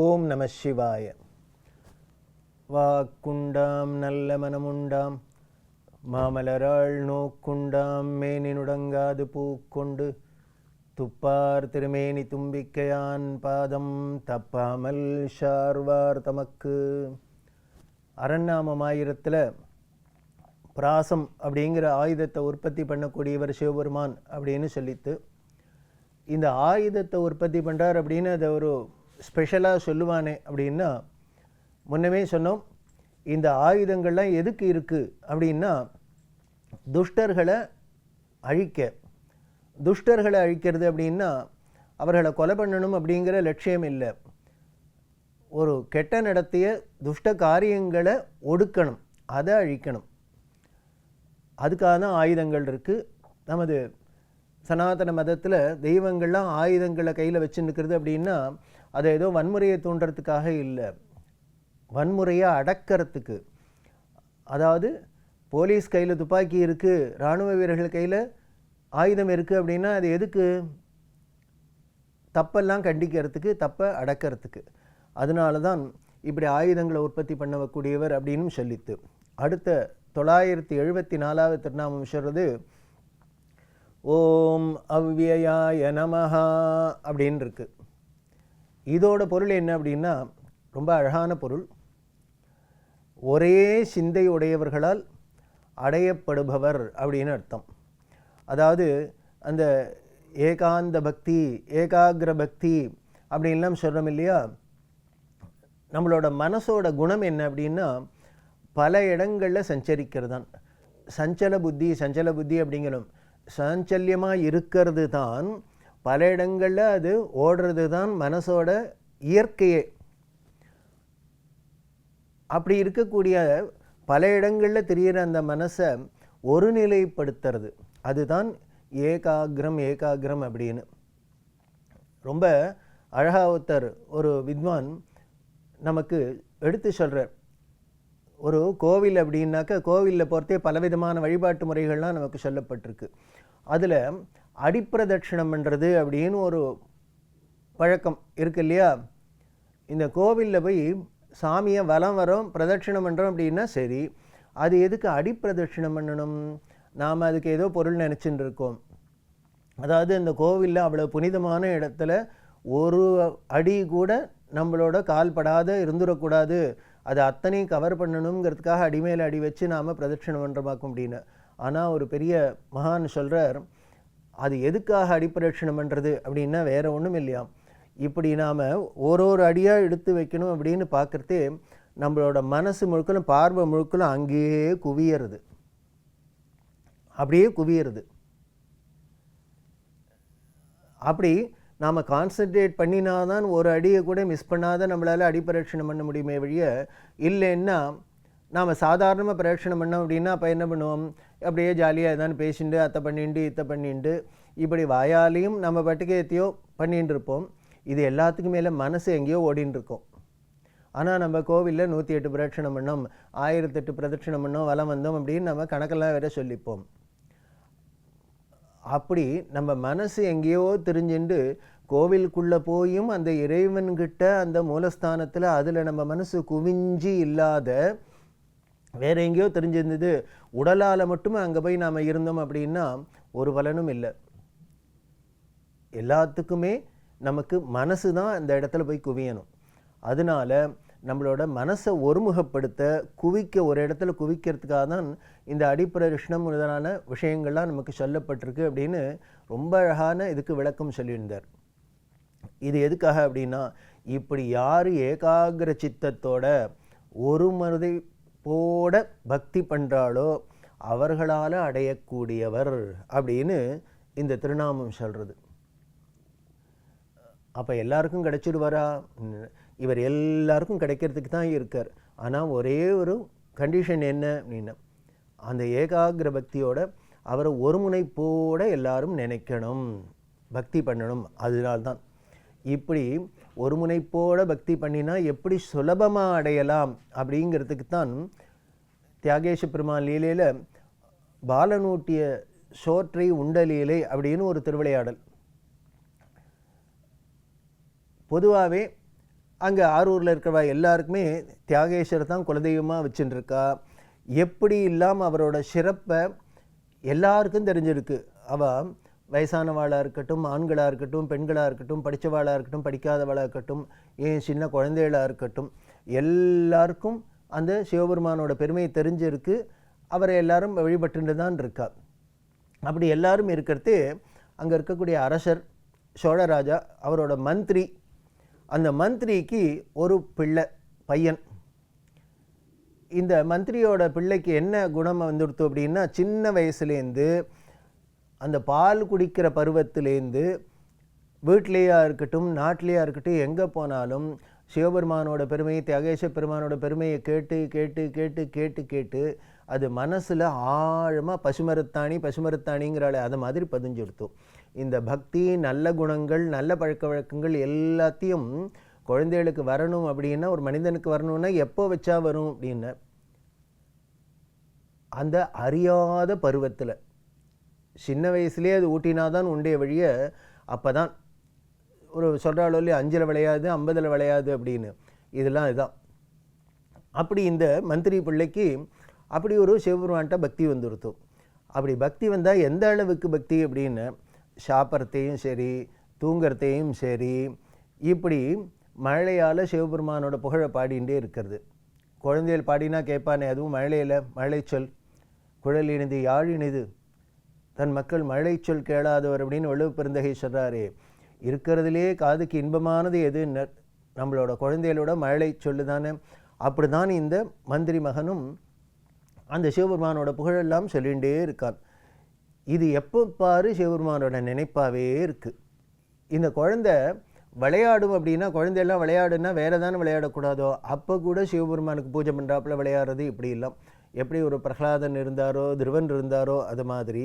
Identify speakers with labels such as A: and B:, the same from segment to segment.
A: ஓம் நம சிவாய வாக்குண்டாம் நல்ல மனமுண்டாம் மாமலராள் நோக்குண்டாம் நுடங்காது பூக்கொண்டு துப்பார் திருமேனி தும்பிக்கையான் பாதம் தப்பாமல் ஷார்வார் தமக்கு அரண்நாமமாயிரத்தில் பிராசம் அப்படிங்கிற ஆயுதத்தை உற்பத்தி பண்ணக்கூடியவர் சிவபெருமான் அப்படின்னு சொல்லித்து இந்த ஆயுதத்தை உற்பத்தி பண்ணுறார் அப்படின்னு அதை ஒரு ஸ்பெஷலாக சொல்லுவானே அப்படின்னா முன்னமே சொன்னோம் இந்த ஆயுதங்கள்லாம் எதுக்கு இருக்குது அப்படின்னா துஷ்டர்களை அழிக்க துஷ்டர்களை அழிக்கிறது அப்படின்னா அவர்களை கொலை பண்ணணும் அப்படிங்கிற லட்சியம் இல்லை ஒரு கெட்ட நடத்திய துஷ்ட காரியங்களை ஒடுக்கணும் அதை அழிக்கணும் அதுக்காக தான் ஆயுதங்கள் இருக்குது நமது சனாதன மதத்தில் தெய்வங்கள்லாம் ஆயுதங்களை கையில் நிற்கிறது அப்படின்னா அது ஏதோ வன்முறையை தூண்டுறதுக்காக இல்லை வன்முறையை அடக்கிறதுக்கு அதாவது போலீஸ் கையில் துப்பாக்கி இருக்குது இராணுவ வீரர்கள் கையில் ஆயுதம் இருக்குது அப்படின்னா அது எதுக்கு தப்பெல்லாம் கண்டிக்கிறதுக்கு தப்பை அடக்கிறதுக்கு அதனால தான் இப்படி ஆயுதங்களை உற்பத்தி பண்ணக்கூடியவர் அப்படின்னு சொல்லித்து அடுத்த தொள்ளாயிரத்தி எழுபத்தி நாலாவது திருநாமம் சொல்கிறது ஓ ஓம் அவ்வியாய நமஹா அப்படின்னு இருக்கு இதோட பொருள் என்ன அப்படின்னா ரொம்ப அழகான பொருள் ஒரே சிந்தை உடையவர்களால் அடையப்படுபவர் அப்படின்னு அர்த்தம் அதாவது அந்த ஏகாந்த பக்தி ஏகாகிர பக்தி அப்படின்லாம் சொல்கிறோம் இல்லையா நம்மளோட மனசோட குணம் என்ன அப்படின்னா பல இடங்களில் சஞ்சரிக்கிறது தான் சஞ்சல புத்தி சஞ்சல புத்தி அப்படிங்கிறோம் சாஞ்சல்யமாக இருக்கிறது தான் பல இடங்களில் அது ஓடுறது தான் மனசோட இயற்கையே அப்படி இருக்கக்கூடிய பல இடங்களில் தெரிகிற அந்த மனசை ஒருநிலைப்படுத்துறது அதுதான் ஏகாகிரம் ஏகாகிரம் அப்படின்னு ரொம்ப அழகாவத்தர் ஒருத்தர் ஒரு வித்வான் நமக்கு எடுத்து சொல்கிறார் ஒரு கோவில் அப்படின்னாக்க கோவிலில் பொறுத்தே பலவிதமான வழிபாட்டு முறைகள்லாம் நமக்கு சொல்லப்பட்டிருக்கு அதில் அடிப்பிரதட்சிணம்ன்றது அப்படின்னு ஒரு பழக்கம் இருக்கு இல்லையா இந்த கோவிலில் போய் சாமியை வலம் வரோம் பிரதட்சிணம் பண்ணுறோம் அப்படின்னா சரி அது எதுக்கு அடிப்பிரதட்சிணம் பண்ணணும் நாம் அதுக்கு ஏதோ பொருள் நினச்சின்னு இருக்கோம் அதாவது இந்த கோவிலில் அவ்வளோ புனிதமான இடத்துல ஒரு அடி கூட நம்மளோட கால்படாத இருந்துடக்கூடாது அது அத்தனையும் கவர் பண்ணணுங்கிறதுக்காக அடிமையில் அடி வச்சு நாம் பிரதட்சிண மன்றமாக்க முடியுன்னு ஆனால் ஒரு பெரிய மகான் சொல்கிறார் அது எதுக்காக அடிப்பிரதட்சிணம் பண்ணுறது அப்படின்னா வேறு ஒன்றும் இல்லையா இப்படி நாம் ஒரு ஒரு அடியாக எடுத்து வைக்கணும் அப்படின்னு பார்க்குறதே நம்மளோட மனசு முழுக்கலும் பார்வை முழுக்கலும் அங்கேயே குவியறது அப்படியே குவியறது அப்படி நாம் கான்சன்ட்ரேட் பண்ணினா தான் ஒரு அடியை கூட மிஸ் பண்ணாத நம்மளால் அடி பிரேட்சணம் பண்ண முடியுமே வழிய இல்லைன்னா நாம் சாதாரணமாக பிரேட்சணம் பண்ணோம் அப்படின்னா அப்போ என்ன பண்ணுவோம் அப்படியே ஜாலியாக ஏதாவது பேசிண்டு அத்தை பண்ணிண்டு இத்தை பண்ணிண்டு இப்படி வாயாலையும் நம்ம பட்டுக்கு ஏற்றியோ பண்ணிகிட்டு இருப்போம் இது எல்லாத்துக்கும் மேலே மனசு எங்கேயோ ஓடின்னு இருக்கோம் ஆனால் நம்ம கோவிலில் நூற்றி எட்டு பிரதட்சணம் பண்ணோம் ஆயிரத்தெட்டு பிரதட்சணம் பண்ணோம் வளம் வந்தோம் அப்படின்னு நம்ம கணக்கெல்லாம் வேற சொல்லிப்போம் அப்படி நம்ம மனசு எங்கேயோ தெரிஞ்சுண்டு கோவிலுக்குள்ளே போயும் அந்த இறைவன்கிட்ட அந்த மூலஸ்தானத்தில் அதில் நம்ம மனசு குவிஞ்சி இல்லாத வேற எங்கேயோ தெரிஞ்சிருந்தது உடலால் மட்டுமே அங்கே போய் நாம் இருந்தோம் அப்படின்னா ஒரு பலனும் இல்லை எல்லாத்துக்குமே நமக்கு மனசு தான் அந்த இடத்துல போய் குவியணும் அதனால் நம்மளோட மனசை ஒருமுகப்படுத்த குவிக்க ஒரு இடத்துல குவிக்கிறதுக்காக தான் இந்த அடிப்பிரஷ்ணம் முதலான விஷயங்கள்லாம் நமக்கு சொல்லப்பட்டிருக்கு அப்படின்னு ரொம்ப அழகான இதுக்கு விளக்கம் சொல்லியிருந்தார் இது எதுக்காக அப்படின்னா இப்படி யார் ஏகாகிர சித்தத்தோட ஒரு மருதை போட பக்தி பண்ணுறாளோ அவர்களால் அடையக்கூடியவர் அப்படின்னு இந்த திருநாமம் சொல்கிறது அப்போ எல்லாருக்கும் கிடச்சிடுவாரா இவர் எல்லாருக்கும் கிடைக்கிறதுக்கு தான் இருக்கார் ஆனால் ஒரே ஒரு கண்டிஷன் என்ன அப்படின்னா அந்த ஏகாகிர பக்தியோட அவரை ஒருமுனைப்போடு எல்லாரும் நினைக்கணும் பக்தி பண்ணணும் அதனால்தான் இப்படி ஒருமுனைப்போட பக்தி பண்ணினா எப்படி சுலபமாக அடையலாம் அப்படிங்கிறதுக்கு தான் தியாகேஷ பெருமான் லீலையில் பாலனூட்டிய சோற்றை உண்டலீலை அப்படின்னு ஒரு திருவிளையாடல் பொதுவாகவே அங்கே ஆரூரில் இருக்கிறவ எல்லாருக்குமே தியாகேஸ்வரர் தான் குலதெய்வமாக வச்சுட்டுருக்கா எப்படி இல்லாமல் அவரோட சிறப்பை எல்லாருக்கும் தெரிஞ்சிருக்கு அவள் வயசானவாளாக இருக்கட்டும் ஆண்களாக இருக்கட்டும் பெண்களாக இருக்கட்டும் படித்தவாளாக இருக்கட்டும் படிக்காதவாளாக இருக்கட்டும் ஏன் சின்ன குழந்தைகளாக இருக்கட்டும் எல்லாருக்கும் அந்த சிவபெருமானோட பெருமையை தெரிஞ்சிருக்கு அவரை எல்லாரும் வழிபட்டு தான் இருக்கா அப்படி எல்லாரும் இருக்கிறது அங்கே இருக்கக்கூடிய அரசர் சோழராஜா அவரோட மந்திரி அந்த மந்திரிக்கு ஒரு பிள்ளை பையன் இந்த மந்திரியோட பிள்ளைக்கு என்ன குணம் வந்துடுத்து அப்படின்னா சின்ன வயசுலேருந்து அந்த பால் குடிக்கிற பருவத்திலேருந்து வீட்லேயா இருக்கட்டும் நாட்டிலேயா இருக்கட்டும் எங்கே போனாலும் சிவபெருமானோட பெருமையை தியாகேச பெருமானோட பெருமையை கேட்டு கேட்டு கேட்டு கேட்டு கேட்டு அது மனசில் ஆழமாக பசுமருத்தாணி பசுமருத்தாணிங்கிற அது மாதிரி பதிஞ்செடுத்தோம் இந்த பக்தி நல்ல குணங்கள் நல்ல பழக்க வழக்கங்கள் எல்லாத்தையும் குழந்தைகளுக்கு வரணும் அப்படின்னா ஒரு மனிதனுக்கு வரணும்னா எப்போ வச்சா வரும் அப்படின்னு அந்த அறியாத பருவத்தில் சின்ன வயசுலேயே அது ஊட்டினாதான் உண்டே வழியை அப்போ தான் ஒரு சொல்கிறாளோ இல்லையா அஞ்சில் விளையாது ஐம்பதில் விளையாது அப்படின்னு இதெல்லாம் இதுதான் அப்படி இந்த மந்திரி பிள்ளைக்கு அப்படி ஒரு சிவபெருமான்கிட்ட பக்தி வந்துருத்தோம் அப்படி பக்தி வந்தால் எந்த அளவுக்கு பக்தி அப்படின்னு சாப்பிட்றதையும் சரி தூங்கிறதையும் சரி இப்படி மழையால் சிவபெருமானோட புகழை பாடிகிட்டே இருக்கிறது குழந்தைகள் பாடினா கேட்பானே அதுவும் மழையில் மழைச்சொல் குழல் இனிது யாழ் இனிது தன் மக்கள் மழைச்சொல் கேளாதவர் அப்படின்னு வலுவு பெருந்தகை சொல்கிறாரே இருக்கிறதுலே காதுக்கு இன்பமானது எது நம்மளோட குழந்தைகளோட மழை சொல்லு தானே அப்படி தான் இந்த மந்திரி மகனும் அந்த சிவபெருமானோட புகழெல்லாம் சொல்லிகிட்டே இருக்கான் இது எப்போ பாரு சிவபெருமானோட நினைப்பாகவே இருக்குது இந்த குழந்த விளையாடும் அப்படின்னா குழந்தையெல்லாம் விளையாடுன்னா வேறு தானே விளையாடக்கூடாதோ அப்போ கூட சிவபெருமானுக்கு பூஜை பண்ணுறாப்புல விளையாடுறது இப்படி இல்லை எப்படி ஒரு பிரகலாதன் இருந்தாரோ திருவன் இருந்தாரோ அது மாதிரி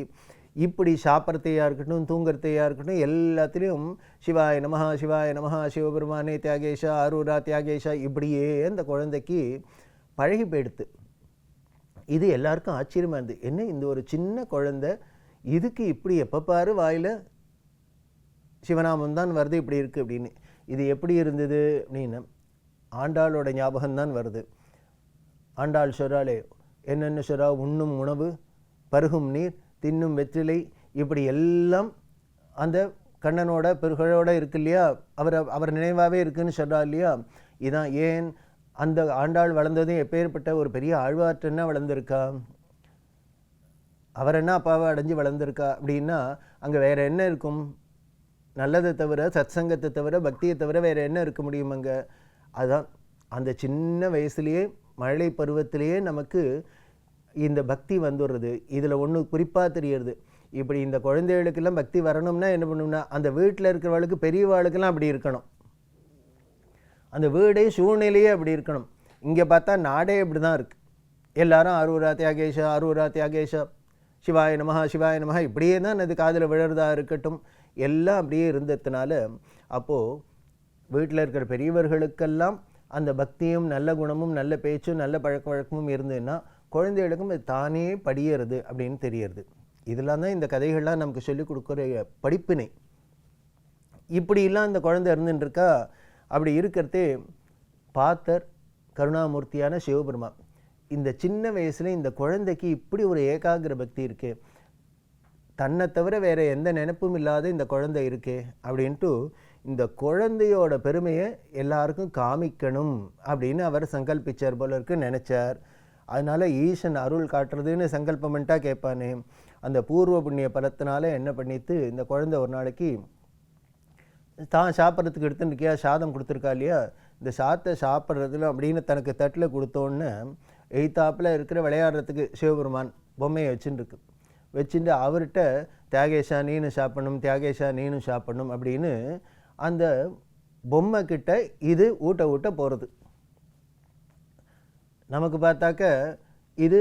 A: இப்படி சாப்பிட்றதையாக இருக்கட்டும் தூங்குறதையாக இருக்கட்டும் எல்லாத்துலேயும் சிவாய நமஹா சிவாய நமஹா சிவபெருமானே தியாகேஷா அரூரா தியாகேஷா இப்படியே அந்த குழந்தைக்கு பழகி போயிடுத்து இது எல்லாருக்கும் ஆச்சரியமாக இருந்தது என்ன இந்த ஒரு சின்ன குழந்தை இதுக்கு இப்படி எப்போ பாரு வாயில் சிவநாமம் தான் வருது இப்படி இருக்குது அப்படின்னு இது எப்படி இருந்தது அப்படின்னு ஆண்டாளோட ஞாபகம்தான் வருது ஆண்டாள் சொறாலே என்னென்ன சொறா உண்ணும் உணவு பருகும் நீர் தின்னும் வெற்றிலை இப்படி எல்லாம் அந்த கண்ணனோட பெருகழோட இருக்கு இல்லையா அவர் அவர் நினைவாகவே இருக்குன்னு சொல்கிறா இல்லையா இதான் ஏன் அந்த ஆண்டாள் வளர்ந்ததும் எப்பேற்பட்ட ஒரு பெரிய ஆழ்வாற்றன்னா வளர்ந்துருக்கா அவர் என்ன அப்பாவை அடைஞ்சு வளர்ந்துருக்கா அப்படின்னா அங்கே வேறு என்ன இருக்கும் நல்லதை தவிர சத் சங்கத்தை தவிர பக்தியை தவிர வேறு என்ன இருக்க முடியும் அங்கே அதுதான் அந்த சின்ன வயசுலேயே மழை பருவத்திலேயே நமக்கு இந்த பக்தி வந்துடுறது இதில் ஒன்று குறிப்பாக தெரியறது இப்படி இந்த குழந்தைகளுக்கெல்லாம் பக்தி வரணும்னா என்ன பண்ணணும்னா அந்த வீட்டில் இருக்கிறவளுக்கு பெரியவாளுக்கெல்லாம் அப்படி இருக்கணும் அந்த வீடே சூழ்நிலையே அப்படி இருக்கணும் இங்கே பார்த்தா நாடே இப்படி தான் இருக்குது எல்லாரும் அரூரா தியாகேஷா அரூரா தியாகேஷா சிவாய நமஹா சிவாய நமஹா இப்படியே தான் அது காதில் விழறதா இருக்கட்டும் எல்லாம் அப்படியே இருந்ததுனால அப்போது வீட்டில் இருக்கிற பெரியவர்களுக்கெல்லாம் அந்த பக்தியும் நல்ல குணமும் நல்ல பேச்சும் நல்ல பழக்க வழக்கமும் இருந்ததுன்னா குழந்தைகளுக்கும் அது தானே படியறது அப்படின்னு தெரியறது இதெல்லாம் தான் இந்த கதைகள்லாம் நமக்கு சொல்லிக் கொடுக்குற படிப்பினை இப்படிலாம் இந்த குழந்தை இருந்துட்டுருக்கா அப்படி இருக்கிறதே பாத்தர் கருணாமூர்த்தியான சிவபெருமான் இந்த சின்ன வயசில் இந்த குழந்தைக்கு இப்படி ஒரு ஏகாகிர பக்தி இருக்குது தன்னை தவிர வேறு எந்த நினைப்பும் இல்லாத இந்த குழந்தை இருக்குது அப்படின்ட்டு இந்த குழந்தையோட பெருமையை எல்லாருக்கும் காமிக்கணும் அப்படின்னு அவர் சங்கல்பிச்சார் போல இருக்கு நினச்சார் அதனால் ஈசன் அருள் காட்டுறதுன்னு சங்கல்பமெண்ட்டாக கேட்பானே அந்த பூர்வ புண்ணிய பலத்தினால என்ன பண்ணிட்டு இந்த குழந்தை ஒரு நாளைக்கு தான் சாப்பிட்றதுக்கு எடுத்துருக்கியா சாதம் கொடுத்துருக்கா இல்லையா இந்த சாத்தை சாப்பிட்றதுல அப்படின்னு தனக்கு தட்டில் கொடுத்தோன்னு எய்தாப்பில் இருக்கிற விளையாடுறதுக்கு சிவபெருமான் பொம்மையை வச்சுன்னு இருக்குது வச்சுட்டு அவர்கிட்ட தியாகேஷா நீனு சாப்பிடணும் தியாகேஷா நீனும் சாப்பிடணும் அப்படின்னு அந்த பொம்மை கிட்ட இது ஊட்ட ஊட்ட போகிறது நமக்கு பார்த்தாக்க இது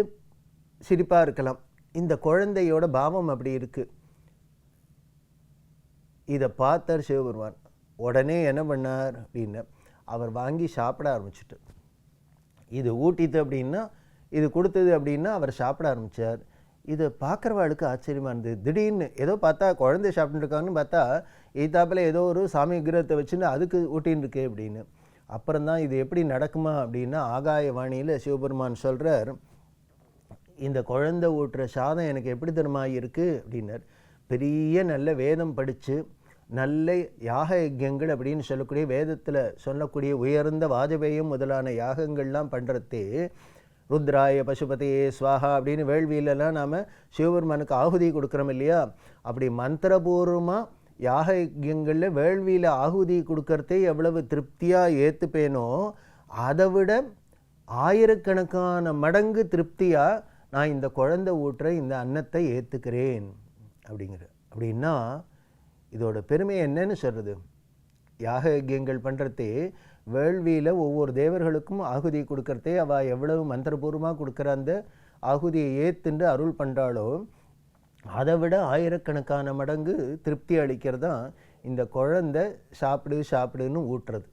A: சிரிப்பாக இருக்கலாம் இந்த குழந்தையோட பாவம் அப்படி இருக்குது இதை பார்த்தார் சிவபெருமான் உடனே என்ன பண்ணார் அப்படின்னு அவர் வாங்கி சாப்பிட ஆரம்பிச்சிட்டு இது ஊட்டித்து அப்படின்னா இது கொடுத்தது அப்படின்னா அவர் சாப்பிட ஆரம்பித்தார் இது பார்க்குறவாளுக்கு ஆச்சரியமாக இருந்தது திடீர்னு ஏதோ பார்த்தா குழந்தை சாப்பிட்டுருக்காங்கன்னு பார்த்தா எய்தாப்பில் ஏதோ ஒரு சாமி விக்கிரகத்தை வச்சுன்னு அதுக்கு ஊட்டின்னு இருக்கு அப்படின்னு அப்புறம்தான் இது எப்படி நடக்குமா அப்படின்னா ஆகாய வாணியில் சிவபெருமான் சொல்கிறார் இந்த குழந்தை ஊட்டுற சாதம் எனக்கு எப்படி தருமா இருக்குது அப்படின்னார் பெரிய நல்ல வேதம் படித்து நல்ல யாக யஜ்யங்கள் அப்படின்னு சொல்லக்கூடிய வேதத்தில் சொல்லக்கூடிய உயர்ந்த வாஜபேயம் முதலான யாகங்கள்லாம் பண்ணுறது ருத்ராய பசுபதியே ஸ்வாஹா அப்படின்னு வேள்வியிலலாம் நாம் சிவபெருமானுக்கு ஆகுதி கொடுக்குறோம் இல்லையா அப்படி மந்திரபூர்வமாக யாக யஜ்யங்களில் வேள்வியில் ஆகுதி கொடுக்கறதே எவ்வளவு திருப்தியாக ஏற்றுப்பேனோ அதை விட ஆயிரக்கணக்கான மடங்கு திருப்தியாக நான் இந்த குழந்தை ஊற்ற இந்த அன்னத்தை ஏற்றுக்கிறேன் அப்படிங்கிற அப்படின்னா இதோட பெருமை என்னன்னு சொல்கிறது யாக யஜ்யங்கள் பண்ணுறதே வேள்வியில் ஒவ்வொரு தேவர்களுக்கும் ஆகுதி கொடுக்கறதே அவள் எவ்வளவு மந்திரபூர்வமாக கொடுக்குற அந்த ஆகுதியை ஏத்துண்டு அருள் பண்ணுறாலோ அதை விட ஆயிரக்கணக்கான மடங்கு திருப்தி அளிக்கிறது தான் இந்த குழந்தை சாப்பிடு சாப்பிடுன்னு ஊட்டுறது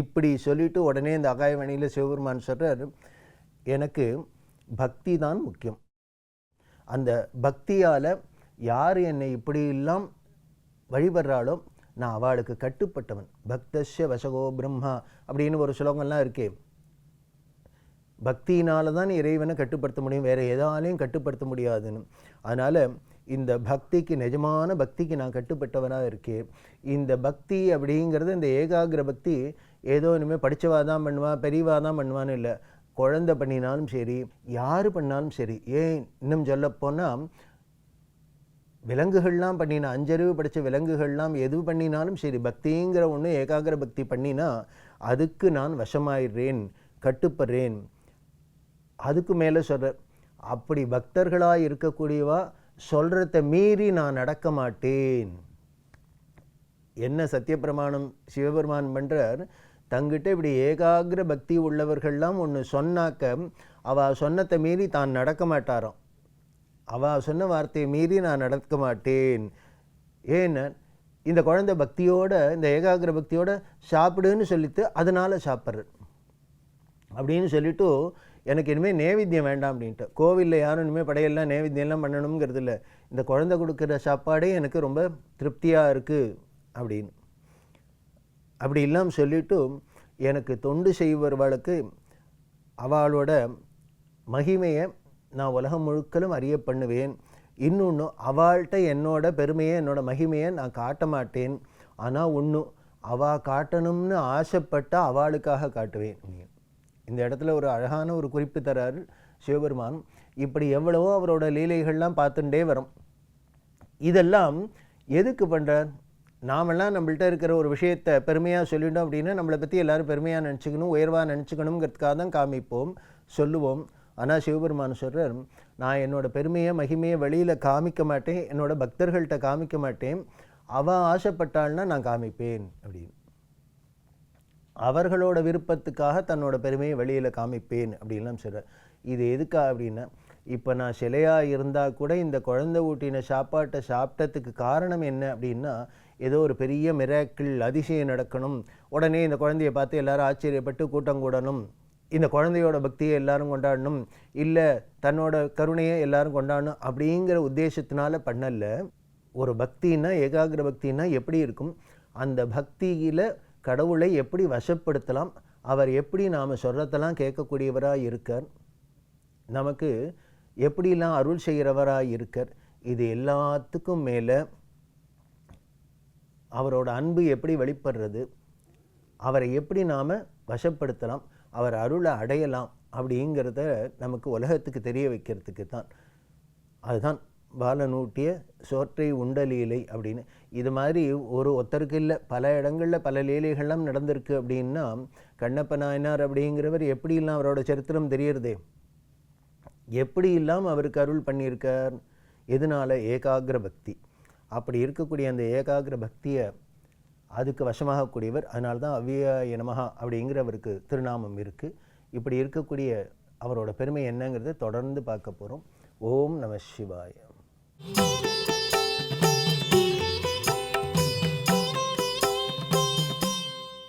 A: இப்படி சொல்லிவிட்டு உடனே இந்த அகாயவணியில் சிவபெருமான் சொல்கிறார் எனக்கு பக்தி தான் முக்கியம் அந்த பக்தியால் யார் என்னை இப்படியெல்லாம் வழிபடுறாலும் நான் அவளுக்கு கட்டுப்பட்டவன் பக்தஸ்ய வசகோ பிரம்மா அப்படின்னு ஒரு சுலோகம்லாம் இருக்கே பக்தியினால தான் இறைவனை கட்டுப்படுத்த முடியும் வேறு எதாலையும் கட்டுப்படுத்த முடியாதுன்னு அதனால் இந்த பக்திக்கு நிஜமான பக்திக்கு நான் கட்டுப்பட்டவனாக இருக்கேன் இந்த பக்தி அப்படிங்கிறது இந்த ஏகாகிர பக்தி ஏதோ இனிமேல் படித்தவா தான் பண்ணுவான் பெரியவா தான் பண்ணுவான்னு இல்லை குழந்தை பண்ணினாலும் சரி யார் பண்ணாலும் சரி ஏன் இன்னும் சொல்லப்போனால் விலங்குகள்லாம் பண்ணினா அஞ்சறிவு படித்த விலங்குகள்லாம் எது பண்ணினாலும் சரி பக்திங்கிற ஒன்று ஏகாகிர பக்தி பண்ணினா அதுக்கு நான் வசமாயிடுறேன் கட்டுப்படுறேன் அதுக்கு மேலே சொல்கிற அப்படி பக்தர்களாக இருக்கக்கூடியவா சொல்கிறத மீறி நான் நடக்க மாட்டேன் என்ன சத்தியப்பிரமாணம் சிவபெருமான் பண்ணுறார் தங்கிட்ட இப்படி ஏகாகிர பக்தி உள்ளவர்கள்லாம் ஒன்று சொன்னாக்க அவள் சொன்னத்தை மீறி தான் நடக்க மாட்டாராம் அவள் சொன்ன வார்த்தையை மீறி நான் நடக்க மாட்டேன் ஏன்னா இந்த குழந்தை பக்தியோட இந்த ஏகாகிர பக்தியோட சாப்பிடுன்னு சொல்லிட்டு அதனால் சாப்பிட்றேன் அப்படின்னு சொல்லிட்டு எனக்கு இனிமேல் நேவேத்தியம் வேண்டாம் அப்படின்ட்டு கோவிலில் யாரும் இனிமேல் படையெல்லாம் நேவேத்தியம்லாம் பண்ணணுங்கிறது இல்லை இந்த குழந்தை கொடுக்குற சாப்பாடே எனக்கு ரொம்ப திருப்தியாக இருக்குது அப்படின்னு அப்படி இல்லாமல் சொல்லிவிட்டு எனக்கு தொண்டு செய்வர்களுக்கு அவளோட மகிமையை நான் உலகம் முழுக்கலும் அறிய பண்ணுவேன் இன்னொன்று அவள்கிட்ட என்னோட பெருமையை என்னோட மகிமையை நான் காட்ட மாட்டேன் ஆனால் ஒன்று அவா காட்டணும்னு ஆசைப்பட்டால் அவளுக்காக காட்டுவேன் இந்த இடத்துல ஒரு அழகான ஒரு குறிப்பு தராரு சிவபெருமான் இப்படி எவ்வளவோ அவரோட லீலைகள்லாம் பார்த்துட்டே வரும் இதெல்லாம் எதுக்கு பண்ணுறார் நாமெல்லாம் நம்மள்கிட்ட இருக்கிற ஒரு விஷயத்தை பெருமையாக சொல்லிட்டோம் அப்படின்னா நம்மளை பற்றி எல்லோரும் பெருமையாக நினச்சிக்கணும் உயர்வாக நினச்சிக்கணுங்கிறதுக்காக தான் காமிப்போம் சொல்லுவோம் ஆனால் சிவபெருமான் சொல்கிறார் நான் என்னோட பெருமையை மகிமையை வெளியில் காமிக்க மாட்டேன் என்னோடய பக்தர்கள்ட்ட காமிக்க மாட்டேன் அவள் ஆசைப்பட்டாள்னா நான் காமிப்பேன் அப்படின்னு அவர்களோட விருப்பத்துக்காக தன்னோட பெருமையை வெளியில் காமிப்பேன் அப்படின்லாம் சொல்கிறார் இது எதுக்கா அப்படின்னா இப்போ நான் சிலையாக இருந்தால் கூட இந்த குழந்தை ஊட்டின சாப்பாட்டை சாப்பிட்டதுக்கு காரணம் என்ன அப்படின்னா ஏதோ ஒரு பெரிய மிராக்கிள் அதிசயம் நடக்கணும் உடனே இந்த குழந்தையை பார்த்து எல்லாரும் ஆச்சரியப்பட்டு கூட்டம் கூடணும் இந்த குழந்தையோட பக்தியை எல்லாரும் கொண்டாடணும் இல்லை தன்னோட கருணையை எல்லாரும் கொண்டாடணும் அப்படிங்கிற உத்தேசத்தினால பண்ணல ஒரு பக்தின்னா ஏகாகிர பக்தின்னா எப்படி இருக்கும் அந்த பக்தியில் கடவுளை எப்படி வசப்படுத்தலாம் அவர் எப்படி நாம் சொல்கிறதெல்லாம் கேட்கக்கூடியவராக இருக்கார் நமக்கு எப்படிலாம் அருள் செய்கிறவராக இருக்கார் இது எல்லாத்துக்கும் மேலே அவரோட அன்பு எப்படி வெளிப்படுறது அவரை எப்படி நாம் வசப்படுத்தலாம் அவர் அருளை அடையலாம் அப்படிங்கிறத நமக்கு உலகத்துக்கு தெரிய வைக்கிறதுக்கு தான் அதுதான் பாலனூட்டிய சோற்றை உண்ட லீலை அப்படின்னு இது மாதிரி ஒரு ஒத்தருக்கு இல்லை பல இடங்களில் பல லீலைகள்லாம் நடந்திருக்கு அப்படின்னா கண்ணப்ப நாயனார் அப்படிங்கிறவர் எப்படிலாம் அவரோட சரித்திரம் தெரியறதே எப்படி இல்லாமல் அவருக்கு அருள் பண்ணியிருக்கார் எதனால் ஏகாகிர பக்தி அப்படி இருக்கக்கூடிய அந்த ஏகாகிர பக்தியை அதுக்கு வசமாகக்கூடியவர் அதனால தான் அவ்விய நமகா அப்படிங்கிறவருக்கு திருநாமம் இருக்குது இப்படி இருக்கக்கூடிய அவரோட பெருமை என்னங்கிறத தொடர்ந்து பார்க்க போகிறோம் ஓம் நம சிவாயம்